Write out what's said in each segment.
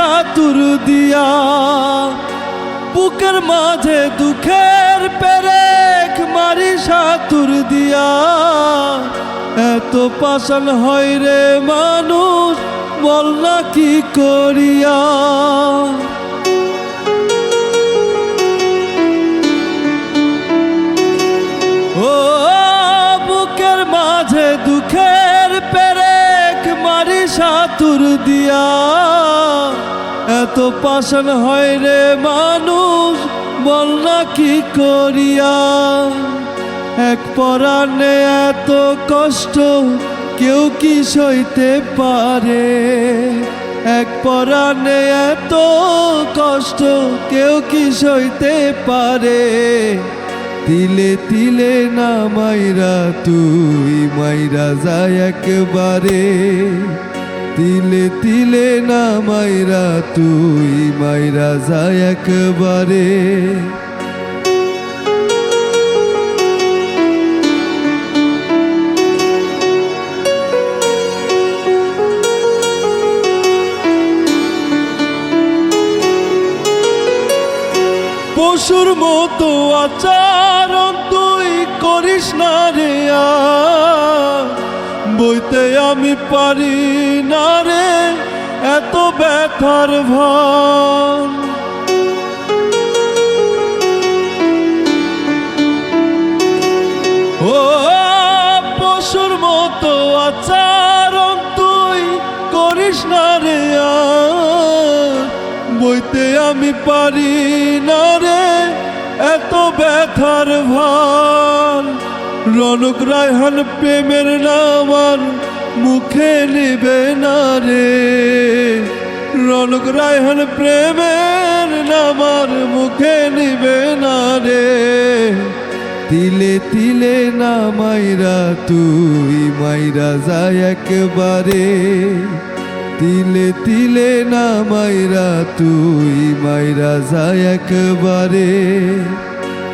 সাতুর দিয়া, বুকের মাঝে দুঃখের পেরেক মারি সাতুর দিয়া। এত পাষাণ হয় রে মানুষ, বল না কি করিয়া। ও বুকের মাঝে দুঃখের পেরেক মারি সাতুর দিয়া। এত পাষাণ হয় রে মানুষ, বল না কি করিয়া? এক পরাণে এত কষ্ট, কেউ কি সইতে পারে? এক পরাণে এত কষ্ট, কেউ কি সইতে পারে? তিলে তিলে না মাইরা তুই, মাইরা যায় একেবারে। তিলে তিলে না মাইরা তুই মাইরা যায় একেবারে পশুর মতো আচরণ তুই করিস না রে আর। বইতে আমি পারি না রে, এত ব্যথার ভন। ও পশুর মতো আচরণ তুই করিস না রে বইতে আমি পারি না রে, এত ব্যথার ভান। রনক রায়হান প্রেমের নামার মুখে নিবে না রে। রনক রায়হান প্রেমের নামার মুখে নিবে না রে। তিলে তিলে না মাইরা তুই মাইরা যায় একেবারে। তিলে তিলে না মাইরা তুই মাইরা যায় একবারে।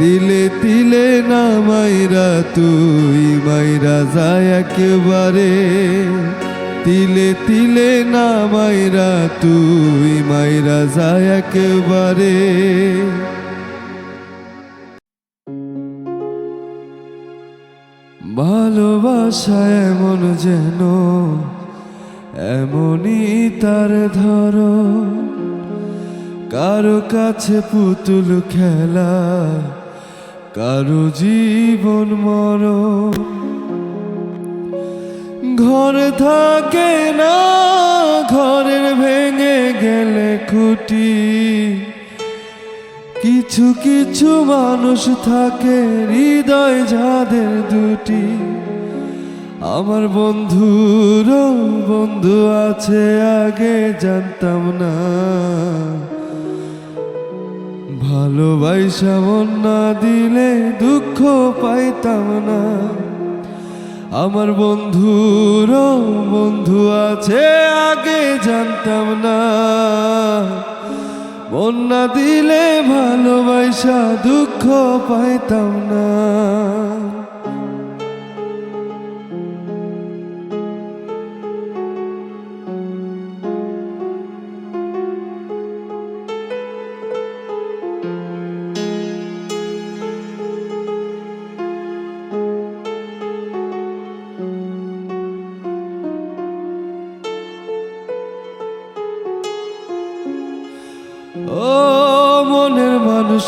তিলে তিলে না মাইরা তুই মাইরা যায় একেবারে। তিলে তিলে না মাইরা তুই মাইরা যায় একেবারে। ভালোবাসা এমন যেন, এমনই তার ধর কারও কাছে পুতুল খেলা কারও জীবন মর ঘর থাকে না, ঘরের ভেঙে গেলে খুঁটি। কিছু কিছু মানুষ থাকে, হৃদয় যাদের দুটি। আমার বন্ধুরও বন্ধু আছে, আগে জানতাম না। ভালোবাসা না দিলে দুঃখ পাইতাম না। আমার বন্ধুর বন্ধু আছে, আগে জানতাম না। বন্যা দিলে ভালোবাসা, দুঃখ পাইতাম না।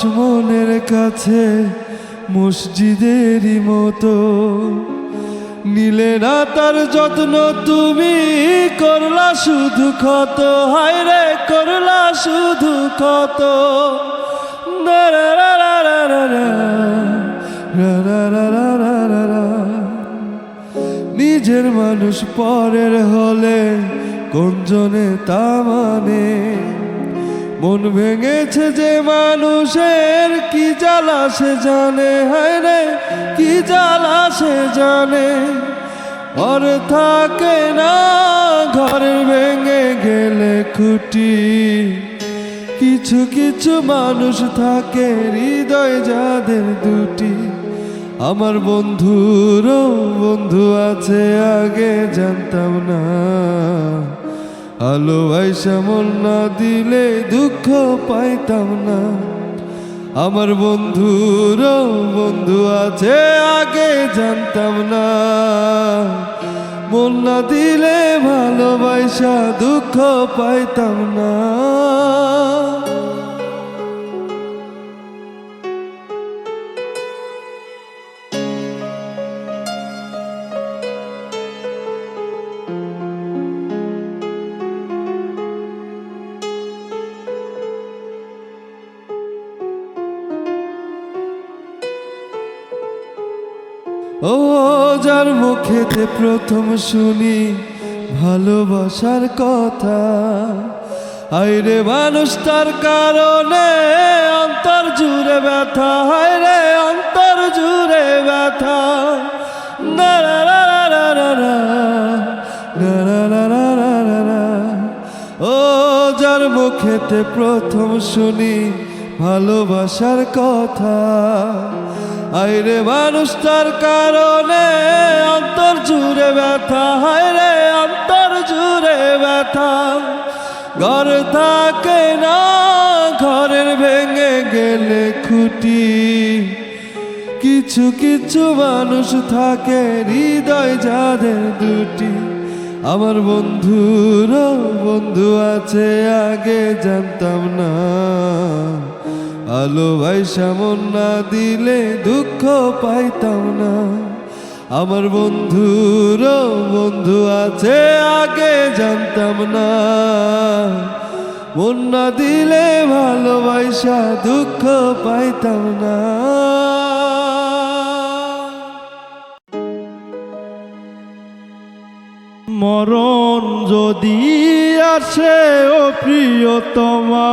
মনের কাছে মসজিদেরই মতো নিলে না তার যত্ন তুমি করলা শুধু ক্ষত হায় রে করলা শুধু রা। নিজের মানুষ পরের হলে কোন জনে তা মানে মন ভেঙেছে যে মানুষের, কি জ্বালা সে জানে? হায় রে, কি জ্বালা সে জানে? ওর থাকে না, ঘর ভেঙে গেলে খুঁটি। কিছু কিছু মানুষ থাকে, হৃদয় যাদের দুটি। আমার বন্ধুরও বন্ধু আছে, আগে জানতাম না। আলো মন না দিলে দুঃখ পাইতাম না। আমার বন্ধুর বন্ধু আছে, আগে জানতাম না। মন না দিলে ভালোবাসা, দুঃখ পাইতাম না। মুখেতে প্রথম শুনি ভালোবাসার কথা আইরে মানুষ তার কারণে অন্তর জুড়ে ব্যথা হায় রে অন্তর জুড়ে ব্যথা যার মুখেতে প্রথম শুনি ভালোবাসার কথা আইরে মানুষ তার কারণে অন্তর জুড়ে ব্যথা হায় রে অন্তর জুড়ে ব্যথা। ঘর থাকে না, ঘরের ভেঙে গেলে খুঁটি। কিছু কিছু মানুষ থাকে, হৃদয় যাদের দুটি। আমার বন্ধুর বন্ধু আছে, আগে জানতাম না। আলো সামন না দিলে দুঃখ পাইতাম না। আমার বন্ধুর বন্ধু আছে, আগে জানতাম না। মন না দিলে ভালোবাসা দুঃখ পাইতাম না। মরণ যদি আসে ও প্রিয়তমা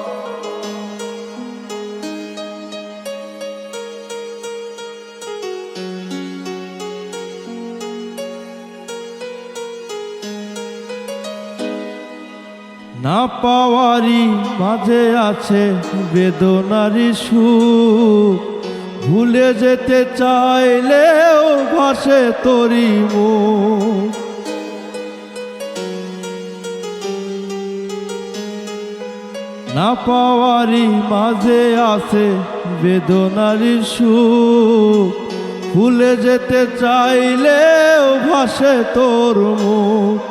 না পাওয়ারি মাঝে আছে বেদনারি সুখ। ভুলে যেতে চাইলেও ভাসে তরি মুখ। না পাওয়ারই মাঝে আছে বেদনারি সুখ। ভুলে যেতে চাইলেও ভাসে তোর মুখ।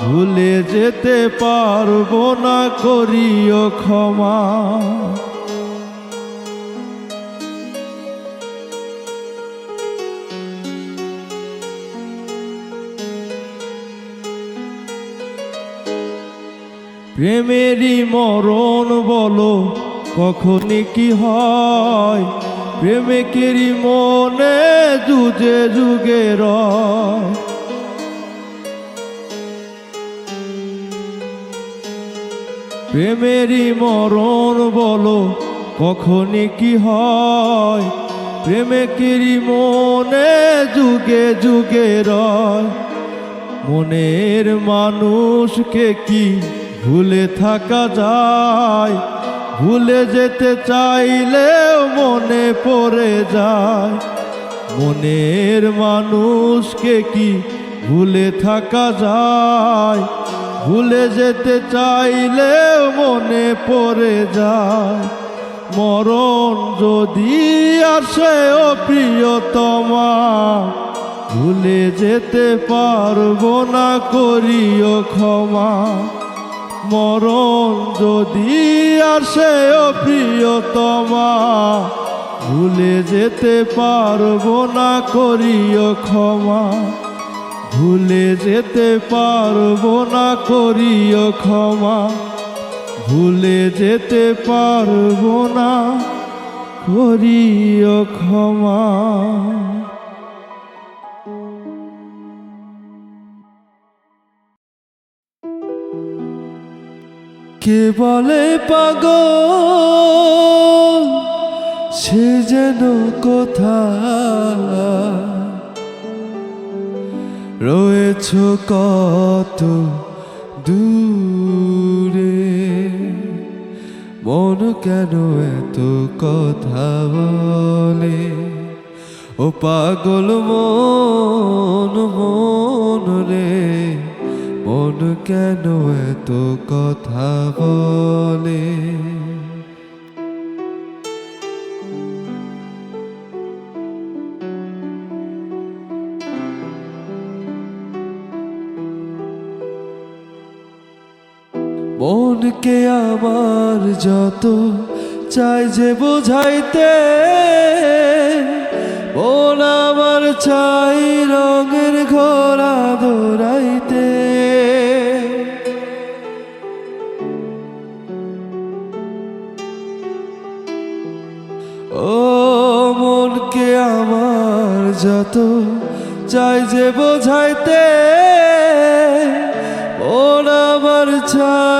ভুলে যেতে পারব না, করিও ক্ষমা। প্রেমেরই মরণ বলো, কখনই কি হয়? প্রেমিকেরই মনে যুগে যুগে রয়। প্রেমেরই মরণ বলো, কখনই কি হয়? প্রেমিকেরই মনে যুগে যুগে রয়। মনের মানুষকে কি ভুলে থাকা যায়? ভুলে যেতে চাইলেও মনে পড়ে যায়। মনের মানুষকে কি ভুলে থাকা যায়? ভুলে যেতে চাইলে মনে পড়ে যায়। মরণ যদি আসে ও প্রিয়তমা, ভুলে যেতে পারব না, করিও ক্ষমা। মরণ যদি আসে ও প্রিয়তমা, ভুলে যেতে পারব না, করিও ক্ষমা। ভুলে যেতে পারব না, করিও ক্ষমা। ভুলে যেতে পারব না, করিও ক্ষমা। কে বলে পাগল, সে যেন কোথায়? রয়েছ কত দূরে? মন কেন এত কথা বলে? ও পাগল মন মন রে, মন কেন এত কথা বলে? মনকে আমার যত চাই যে বোঝাইতে, মন আমার চাই রঙের ঘোড়া দৌড়াইতে। ও মনকে আমার যত চাই যে বোঝাইতে, মন আমার চাই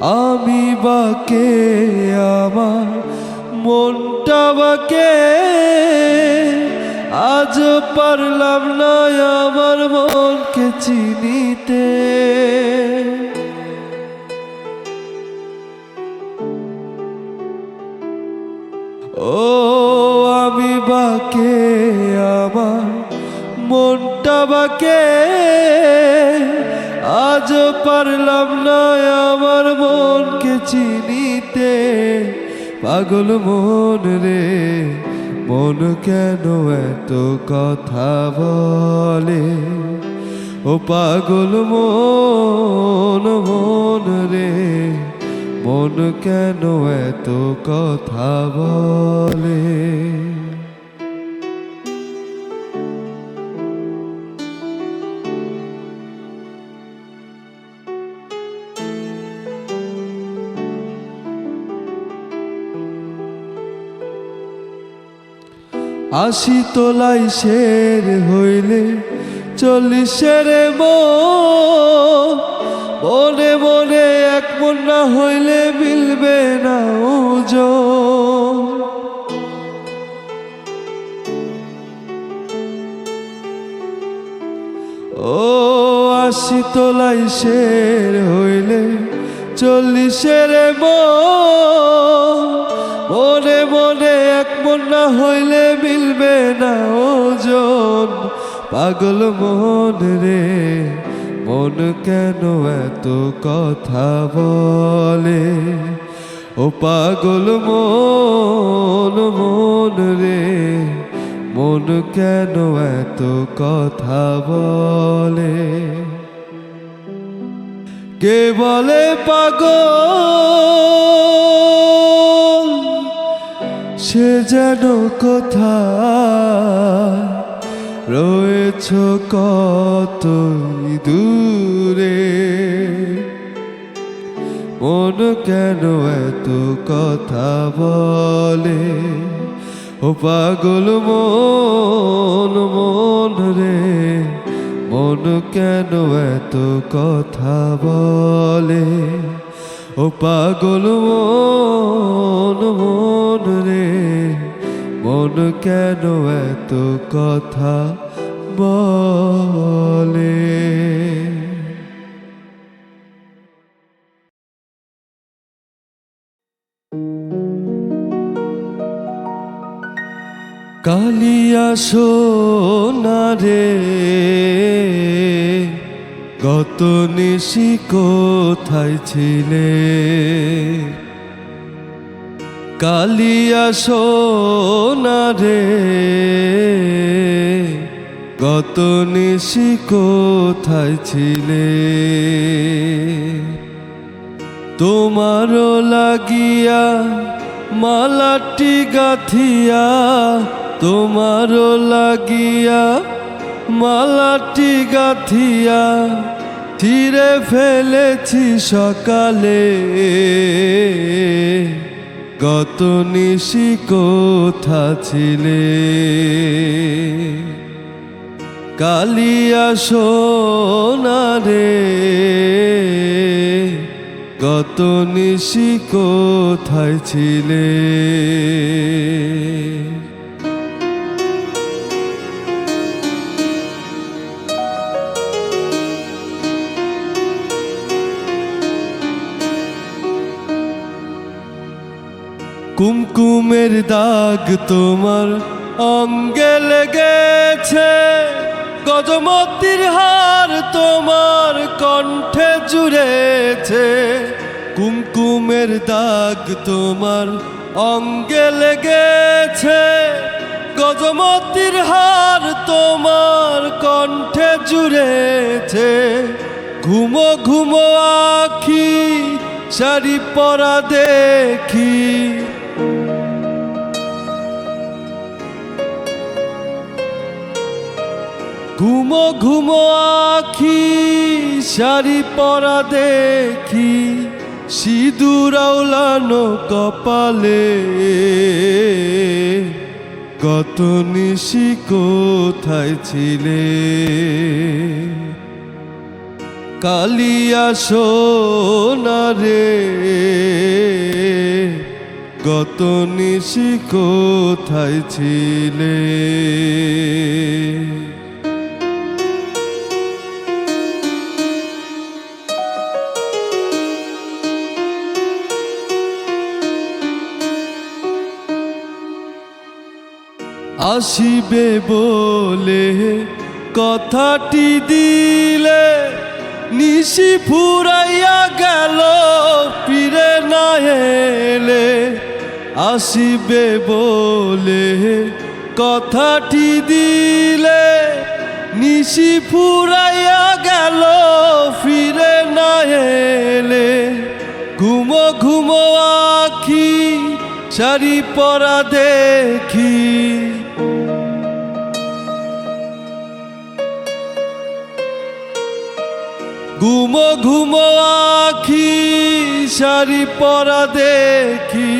আমি বাকে, আমার মনটা বাকে। আজ পারলাম না আমার মনকে চিনিতে। ও, আমি বাকে, আমার মনটা বাকে। আজও পারলাম না আমার মনকে চিনিতে। পাগল মন রে, মন কেন এত কথা বলে? ও পাগল মন মন রে, মন কেন এত কথা বলে? আশি তোলাই শের হইলে চল্লিশের মনে মনে এক মন না হইলে মিলবে না ওজন। ও আশি তোলাই শের হইলে চল্লিশের মনে মনে এক মন না হইলে মিলবে না ওজন। পাগল মন রে, মন কেন এত কথা বলে? ও পাগল মন মন রে, মন কেন এত কথা বলে? কে বলে পাগল? যেন কথা রয়েছ কত দূরে? মন কেন এত কথা বলে? ও পাগল মন মন রে, মন কেন এত কথা বলে? ও পাগল মন মন রে মন কেন এত কথা বলে? কালিয়া সোনা রে গত নিশি কোথায় ছিলে? কালিয়া সোনা রে। গত নিশি কোথায় ছিলে? তোমারও লাগিয়া মালাটি গাথিয়া, তোমারও লাগিয়া মালাটি গাথিয়া ছিঁড়ে ফেলেছি সকালে। গত নিশি কোথা ছিলে? কালিয়া সোনা রে। গত নিশি কোথায় ছিলে? কুমকুমের দাগ তোমার অঙ্গে লেগেছে। গজমতির হার তোমার কণ্ঠে জুড়েছে। কুমকুমের দাগ তোমার অঙ্গে লেগেছে। গজমতির হার তোমার কণ্ঠে জুড়েছে। ঘুমো ঘুমো আখি শাড়ি পরা দেখি। ঘুমো আখি, শাড়ি পরা দেখি, সিঁদুর আউলানো কপালে। কত নিশি কোথায় ছিলে? কালিয়া সোনা রে। গত নিশি কোথায় ছিলে? আসিবে বলে কথাটি দিলে নিশি ফুরাইয়া গেল, ফিরে না এলে আসিবে বলে কথাটি দিলে নিশি ফুরাইয়া গেল, ফিরে না এলে ঘুমো ঘুমো আখি শাড়ি পরা দেখি। ঘুমো ঘুমো আখি শাড়ি পরা দেখি,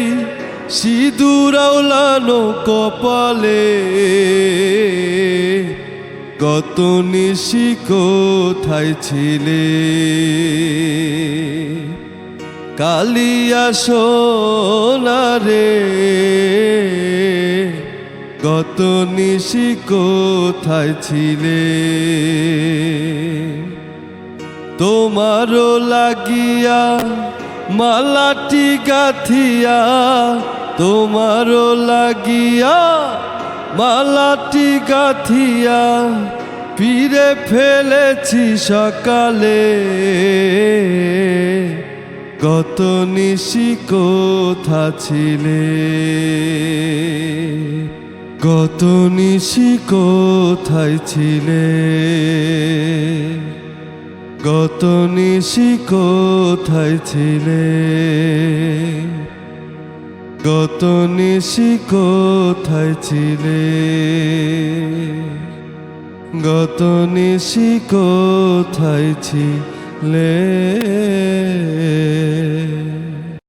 সিঁদুর আউলানো কপালে। গত নিশি কোথায় ছিলে? কালিয়া সোনারে গত নিশি কোথায় ছিলে? তোমারও লাগিয়া মালাটি গাথিয়া, তোমারও লাগিয়া মালাটি গাথিয়া ফিরে ফেলেছি সকালে। গত নিশি কোথা ছিলে? গত নিশি কোথায় ছিলে? গত নিশি কোথায় ছিলে? গত নিশি কোথায় ছিলে? গত নিশি কোথায় ছিলে?